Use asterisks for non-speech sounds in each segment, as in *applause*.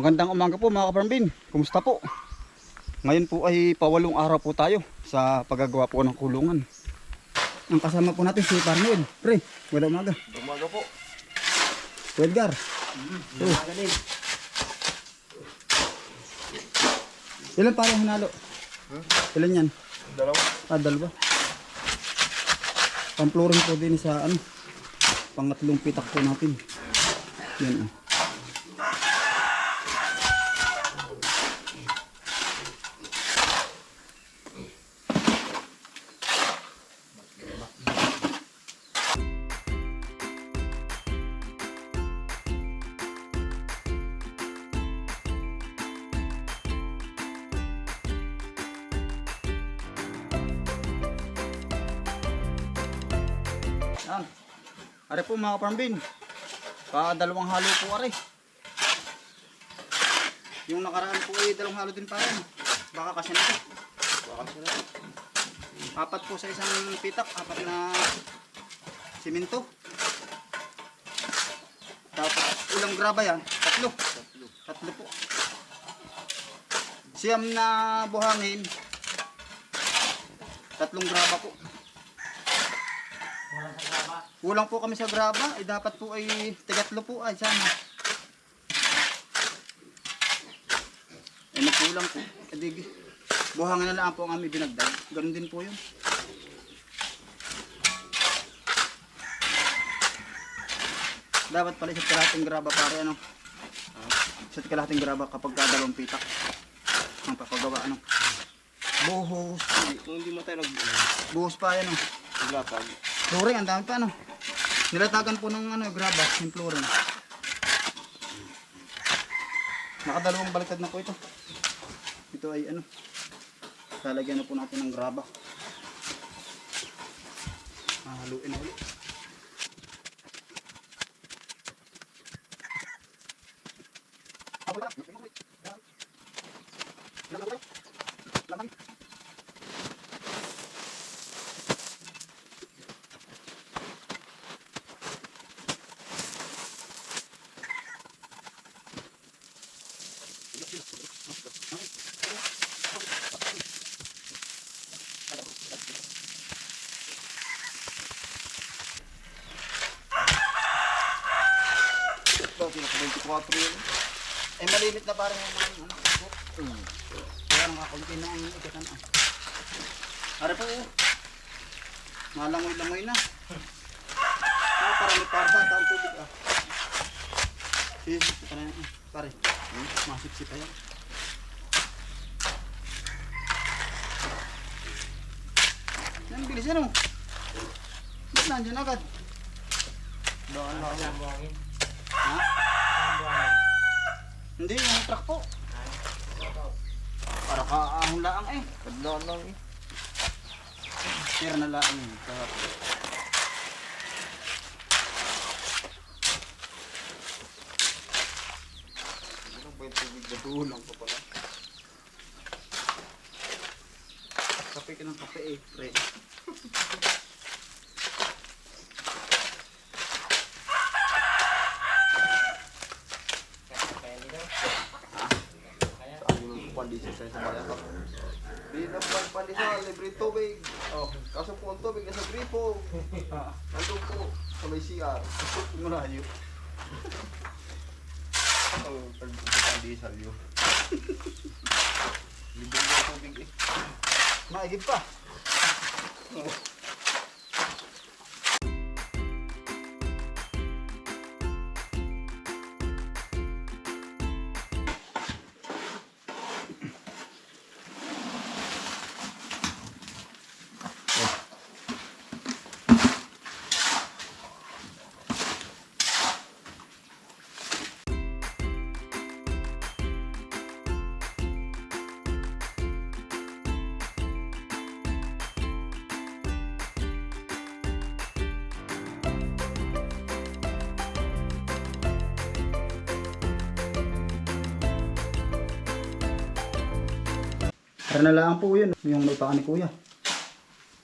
Magandang umaga po mga kaparambin. Kumusta po? Ngayon po ay pawalong araw po tayo sa paggagawa po ng kulungan. Ang kasama po natin si Parnoel. Pre, wala umaga. Umaga po. Edgar. Umaga din. Ilan parang hinalo? Ilan yan? Dalawa. Ah, dalawa. Pamplorin po din sa ano, pangatlong pitak po natin. Yan ah. Are po mga kaparambin. Pa dalawang halo po are. Yung nakaraan po ay dalawang halo din pa rin. Baka kasi na Baka sila. Apat po sa isang pitak, apat na simento. Tapos ilang graba yan? Tatlo. Tatlo. Tatlo po. Siyam na buhangin. Tatlong graba po. Kulang po kami sa graba. Eh, dapat po ay tigatlo po. Ay, sana. Eh, nagkulang po. Eh, di, buhangin na lang po ang aming binagdag. Ganun din po yun. Dapat pala isa't kalahating graba pare ano. Isa't kalahating graba kapag dalawang pitak. Ang papagawa ano. Buhos. Kung hindi mo tayo nag... Buhos pa yan ano. Naglapag. Flooring, ang dami pa ano. Nilatagan po ng ano, graba, yung flooring. Nakadalawang baliktad na po ito. Ito ay ano. Lalagyan na po natin ng graba. Haluin na ulit. Pinaka-24 yun. Eh malimit na parang yung mga ano. Hmm. Kaya nakakunti na ang ikatan ah. Ara po oh. Malangoy-langoy na. Ah, parang may para sa taong tubig ah. Sige, pare. ah, Pare. Hmm? Masipsip pa. Yan, bilis yan oh. Ba't nandyan agad? Doon lang ang buhangin. Ha? Hindi, yung truck po. Para kaahon laang eh. Kadlaan lang eh. Tira na laang. Sarap. Ano ba yung tubig na dulang pa pala? Kape ka ng kape eh, pre. *laughs* Saan yung pandisal sa isang bayan? Di na pa libre tubig. Oh, kaso po ang tubig nasa gripo. *laughs* Nandun po sa may CR. murayo. Oh, pandisal yun. Libre na tubig eh. Maigib pa. Tara na lang po yun. Yung may paka ni kuya.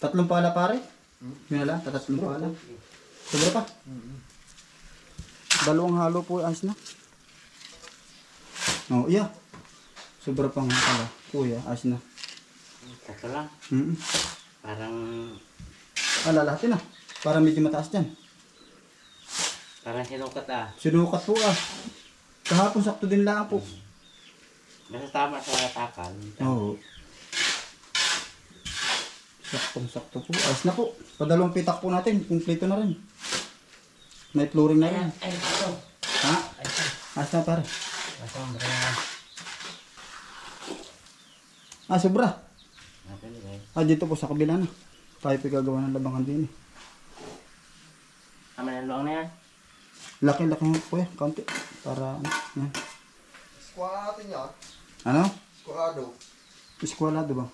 Tatlong pala pare. Yun na lang, tatatlong pala. Sobra pa. Dalawang halo po ayos na. Oh, iya. Sobra pa nga pala. Kuya, ayos na. Sakto lang. Mm Parang, Ah, lalahatin na. Para medyo mataas dyan. parang sinukat ah. Sinukat po ah. Kahapon sakto din lang po. Basta tama sa takal. Oo. Saktong sakto po. Ayos na po. Padalawang pitak po natin. Kumpleto na rin. May flooring na rin. Ay, ito. Ha? Ayos na pare. Ito. Ah, sobra. Ito, guys. Ah, dito po sa kabila na. Tayo po gagawa ng labangan din eh. Tama na luang na yan. Laki-laki nga po eh. Kaunti. Para ano. Yan. Squad natin yan. Ano? Squado. Eskwalado ba?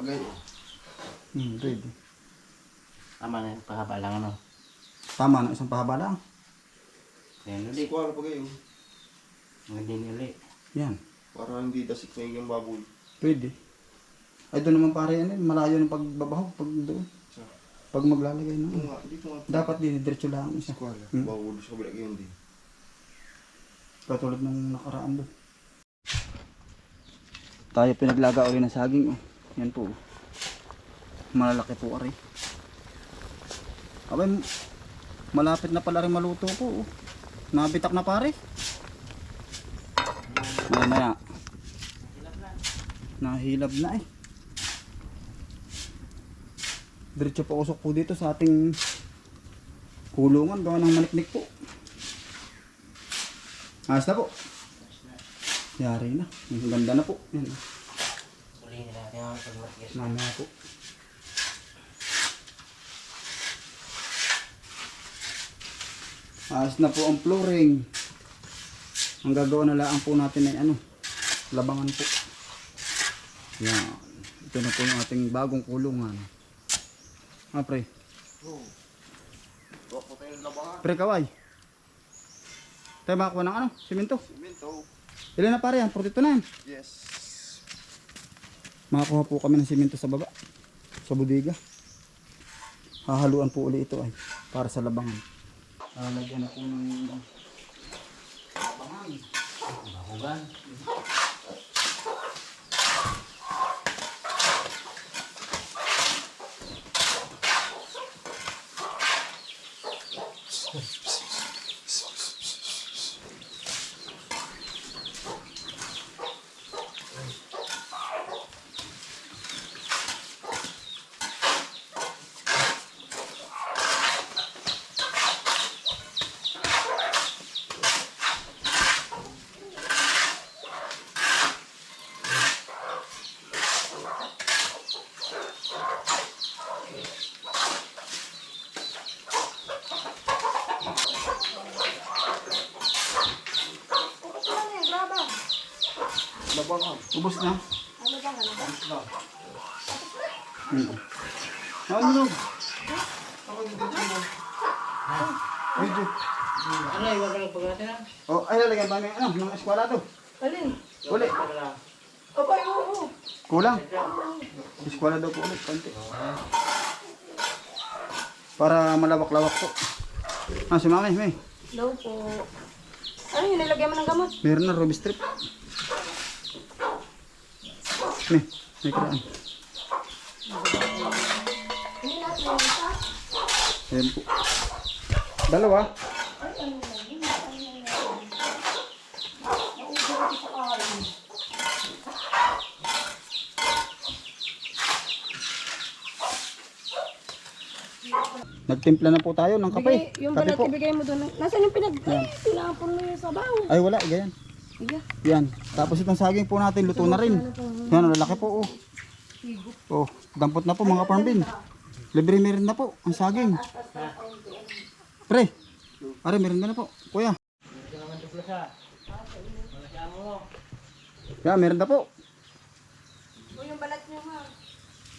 Okay. Hmm, ready. Tama na yung pahaba lang ano. Tama na isang pahaba lang. Yan ulit. Squad pa kayo. Hindi ulit. Yan. Para hindi dasik na yung baboy. Pwede. Ay doon naman pare yan eh. Malayo ng pagbabaho. Pag doon. Pag maglalagay na. nga. Dapat din, diretso lang isa. Squad. Hmm. Baboy sa kabila yun din. Katulad nung nakaraan doon. Tayo pinaglaga uli ng saging. Oh. Yan po. oh. Malalaki po ari. Abay, malapit na pala rin maluto po. Oh. Nabitak na pare. Maya maya. Nahilab na eh. Diretso pa usok po dito sa ating kulungan. Gawa ng maniknik po. Ayos na po. Yari na. Ang ganda na po. Yan. oh. Ulihin natin yung pagmatigas. Mamaya po. Ayos na po ang flooring. Ang gagawa na lang po natin ay ano, labangan po. Yan. Ito na po yung ating bagong kulungan. Ah, pre. Labangan. Pre, kaway. Tayo makakuha ng ano, simento. Simento. Ilan na pare yan? 42 na yan. Yes. Makakuha po kami ng simento sa baba. Sa bodega. Hahaluan po uli ito ay para sa labangan. Lalagyan na po ng labangan. Labangan. Ubus na. Ano ba ano ba? Hmm. Ano yung mo. Medyo. Ano, iwan ka lang pag natin ah. Oh, ay lalagyan ba ng ano, ng eskwala to? Alin? Uli. Abay, oo. Kulang. Eskwala daw po ulit, konti. Para malawak-lawak po. Ah, si mami, may. Hello po. Ano yun, nilagyan mo ng gamot? Meron na ruby strip. May, may isa. Ayan po. Dalawa. Nagtimpla na po tayo ng kape. Bigay, yung kape po. mo doon. Nasaan yung pinag... Ay, tinapon mo yung sabaw. Ay wala, ganyan. Yan. Tapos itong saging po natin, luto na rin. Yan, lalaki po. Oh. oh, dampot na po mga farm bin. Libre meron na po ang saging. Pre, pare meron na po. Kuya. Ah. Yan, meron na po. O yung balat niyo ha.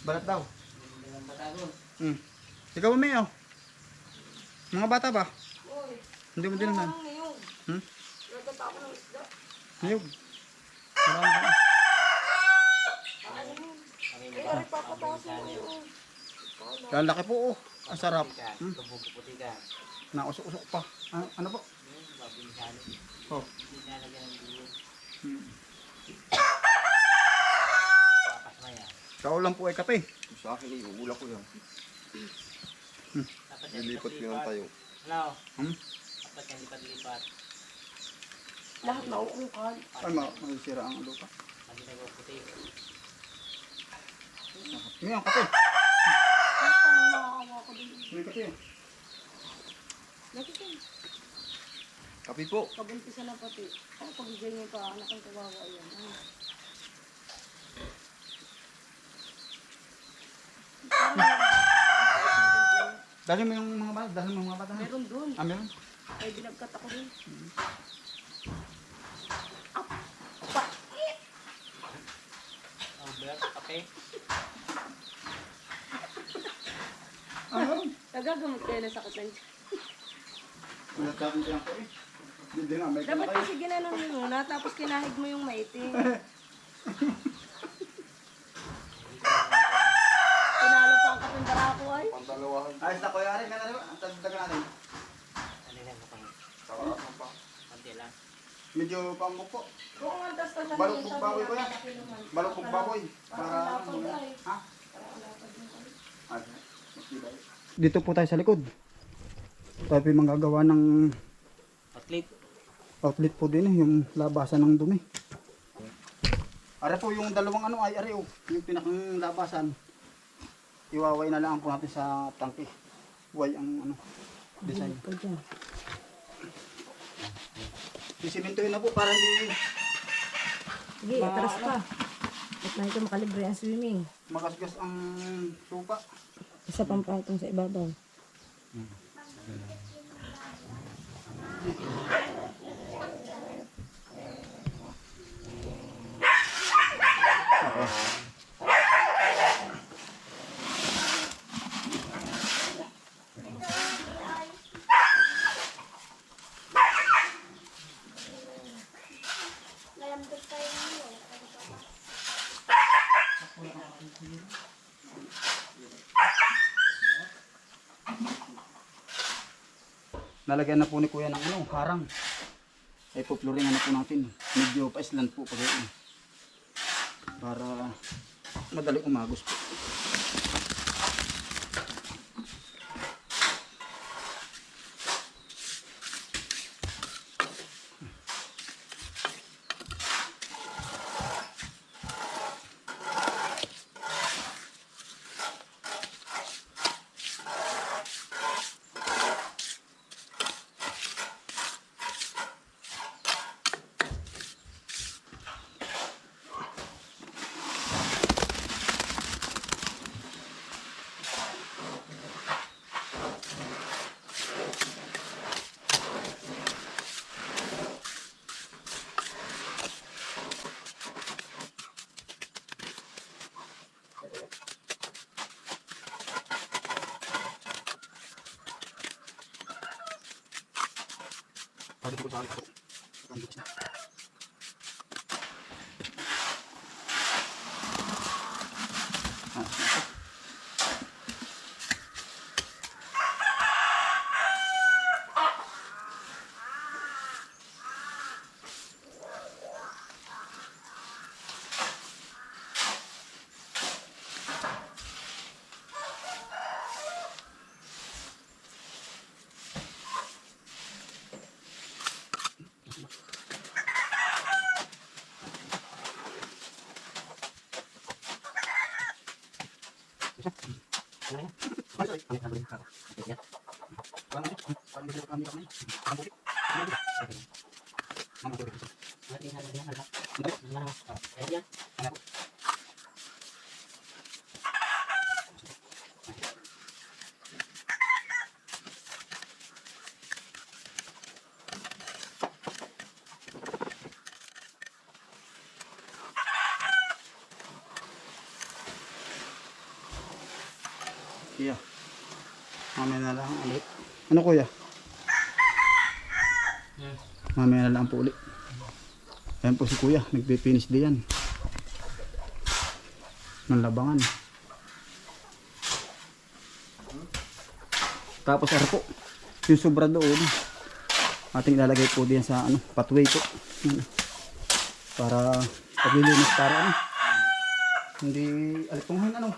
Balat daw. Hmm. Ikaw ba, Mayo? Mga bata ba? Hindi mo din niyog. Hmm? Nagkata ako ng isda. Niyog. Marami. Ano? Ay, yun. Yan, laki po. Oh. Ang sarap. Hmm. Nausok-usok pa. Ano, ano po? Oh. Yan. Kaulan po ay kape. Sa akin eh, uula ko yan. Yan Nilipat ko yung tayo. Ano? Hmm? Dapat yan lipat-lipat. Lahat nauungkal. Ay, ma masisira ang lupa. Hindi ang kape. Parang nakakawa ko din. May kape. Nakita mo, Kapi po. Pag-umpisa na pati. Ay, pag ganyan pa, anak ang kawawa yan. Dali mo yung mga bata. Dali mo yung mga bata. Meron doon. Ah, meron. Ay, binagkat ako doon. Ang black, kape. Ano? Nagagamot kayo na sakit ng tiyan. Wala silang po eh. Hindi na, may Dapat kasi ginanon mo muna, tapos kinahig mo yung maitim. *laughs* Pinalo pa ang kaping barako ay. Pantalawahan. Ayos na kuya rin. Ganun Ang tagdagan natin. Ano yan? Kapag Sakarasan pa. konti lang. Medyo pambok po. Kung ang tas tas Balukbog baboy ko yan. Balukbog baboy. Para ano Ha? Ay, matibay. Dito po tayo sa likod. Tayo po yung manggagawa ng Atlet. outlet po din eh, yung labasan ng dumi. Are po yung dalawang ano ay are oh, yung pinakang labasan. Iwaway na lang po natin sa tangke. Way ang ano design. Sisimintuhin na po para hindi Sige, atras pa. At na ito makalibre ang swimming. magasgas ang lupa. Isa pang pangtong sa ibabaw. Nalagyan na po ni Kuya ng ano, harang. Ay po na po natin. Medyo pa-island po pag. Para madaling umagos po. Pwede po sa akin po. Ang bitch na. Ah, Yeah. Mamaya na lang ulit. Ano kuya? Mamaya na lang po ulit. Ayan po si kuya. Nagpipinish din yan. Ng labangan. Tapos ano po. Yung sobra doon. Ating ilalagay po diyan sa ano, pathway po. Para paglilinis para ano. Hindi alipunghan ano.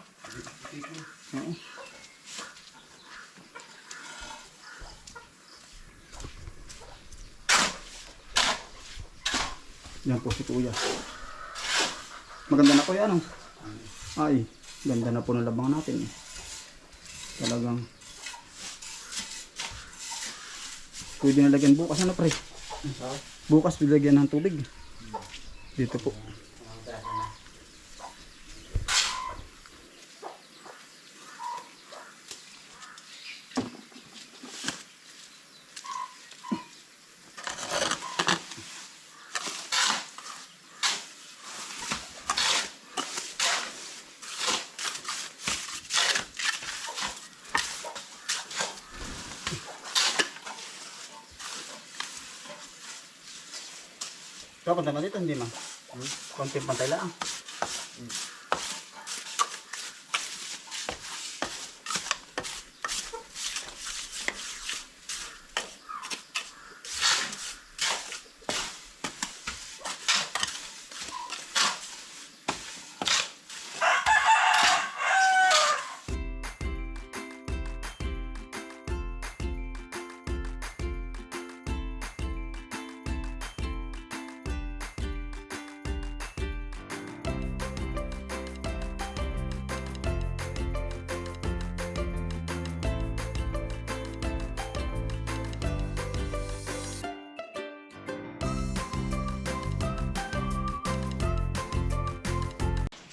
Oo. Yan po si Kuya. Maganda na po yan ano. Ay, ganda na po ng labang natin. eh. Talagang pwede na lagyan bukas ano pre? Bukas bilagyan ng tubig. Dito po. Ikaw, punta ka dito, hindi ma? Konting pantay lang.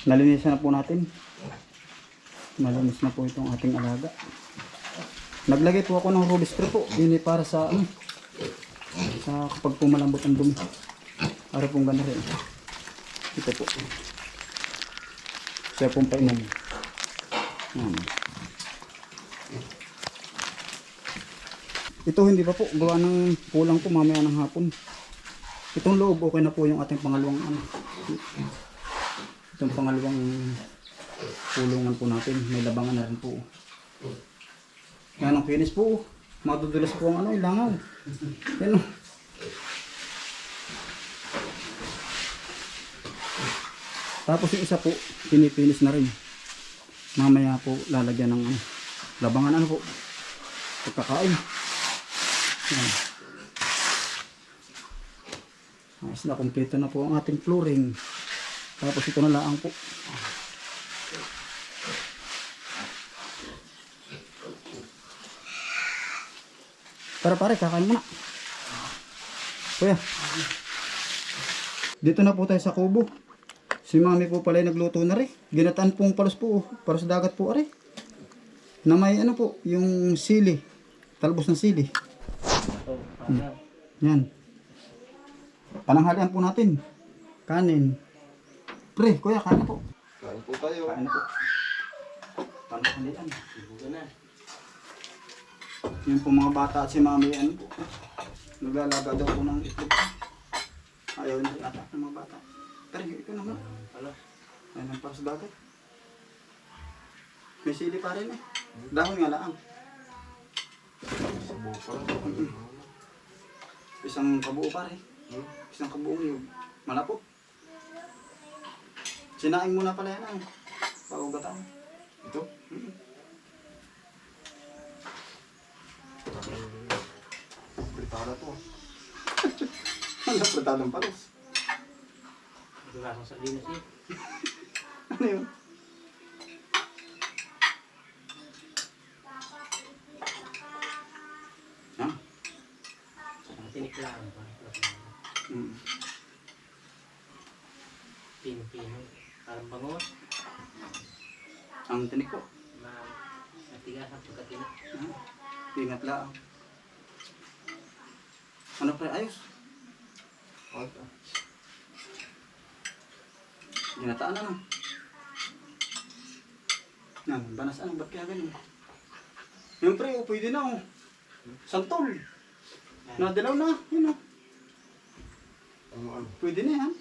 Nalinisan na po natin. Malinis na po itong ating alaga. Naglagay po ako ng ruby spray po. Yun ay para sa ano, sa kapag pumalambot ang dumi. Para pong ganda rin. Ito po. Kaya pong painom. Yan. Ito hindi pa po. Gawa ng kulang po mamaya ng hapon. Itong loob okay na po yung ating pangalawang ano. Itong pangalawang kulungan po natin. May labangan na rin po. Yan ang finish po. Madudulas po ang ano, ilangaw. Yan o. Tapos yung isa po, pinipinis na rin. Mamaya po lalagyan ng ano, labangan ano po. Pagkakain. Yan. Ayos na, kompleto na po ang ating flooring. Tapos ito na lang po. Tara pare, kakain muna. Kuya. Dito na po tayo sa kubo. Si mami po pala nagluto na rin. Ginataan pong palos po. oh. Para sa dagat po are. Na may ano po, yung sili. Talbos ng sili. Yan. Pananghalian po natin. Kanin. Pre, kuya, kanin po. Kain po tayo. Kain na po. Pananghalian. Ito na. Yung po mga bata at si mami, ano po. Naglalaga daw po ng itlog. Ayaw na ata ng mga bata. Pero ito naman. Ano? Ayun ang para sa dagat. May sili pa rin eh. Dahon nga pa. Isang kabuo pa rin. Isang kabuong yun. Malapot. Sinaing muna pala yan ah. Pagugatan. Ito? Britada to. *laughs* Ang napratadong palos. Ito na sa sardinas *laughs* eh. Ano yun? Ah, Tinik lang. mm. Pino-pino. Parang bangus. Ang tinik ko. Ma matigas ang. Ah, ingat lang. Ano pre, ayos. Ay, Ginataan ano. Yan, banas ano, ba't kaya ganun? Pre, oh, pwede na oh. Santol. Nadilaw na, yun oh. Ano ano? Pwede na yan.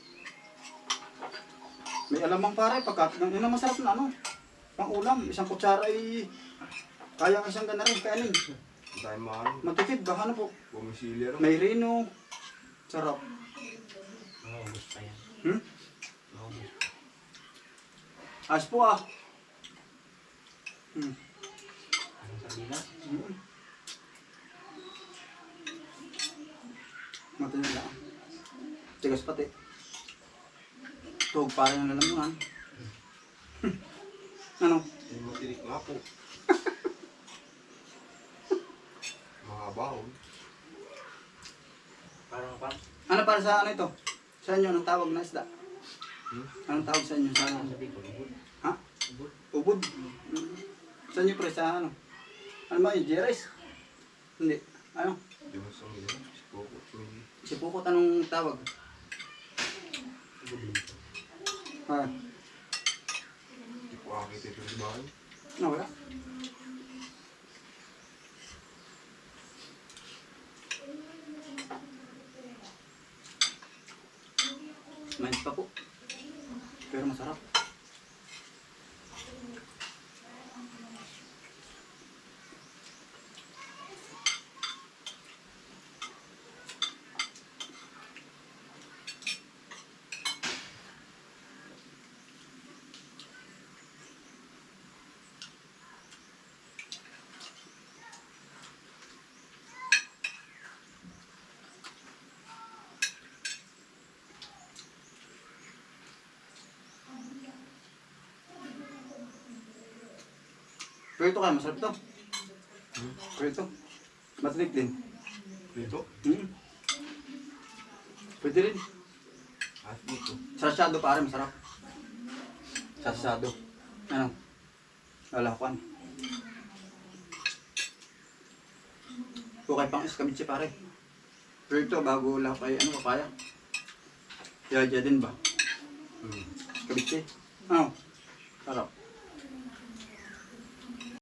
May alamang pare, pagkat, yun ang masarap na ano. Pang ulam, isang kutsara ay kaya ang isang gana rin, kainin. Dahil mahal. Matipid, baka ano po. Bumisili rin. May rino. Sarap. Maubos pa yan. Hmm? Ayos po ah. Hmm. Anong sardinas? Mm. Matino lang. Tigas pati. Tuhog pa rin ang lalamunan. Ano? Hindi mo tinik nga po. Mga baon. Parang pa. Ano para sa ano ito? Sa inyo, anong tawag na isda? Hmm? Anong tawag sa inyo? Sa ano? Ko, ubod. Ha? Ubod. Mm. Sa inyo pre, sa ano? Ano ba yun? Jeres? Hindi. Ano? Hindi mo sa mga si Coco. Hindi. Si Pukot, anong tawag? Ubod dito. Ah, Hindi ko akit ito di ba? no, wala. Mais pa po. Pero masarap. Pero ito kaya, masarap to. Pero ito, matinik din. Dito? Mm. Pwede rin. At dito. Sarsyado pare, masarap. Sarsyado. Ano? Lalakuan. Okay pang iskabitsi pare. Pero ito, bago lakay, ano, papaya. Kaya din ba? Hmm. Iskabitsi. Ano?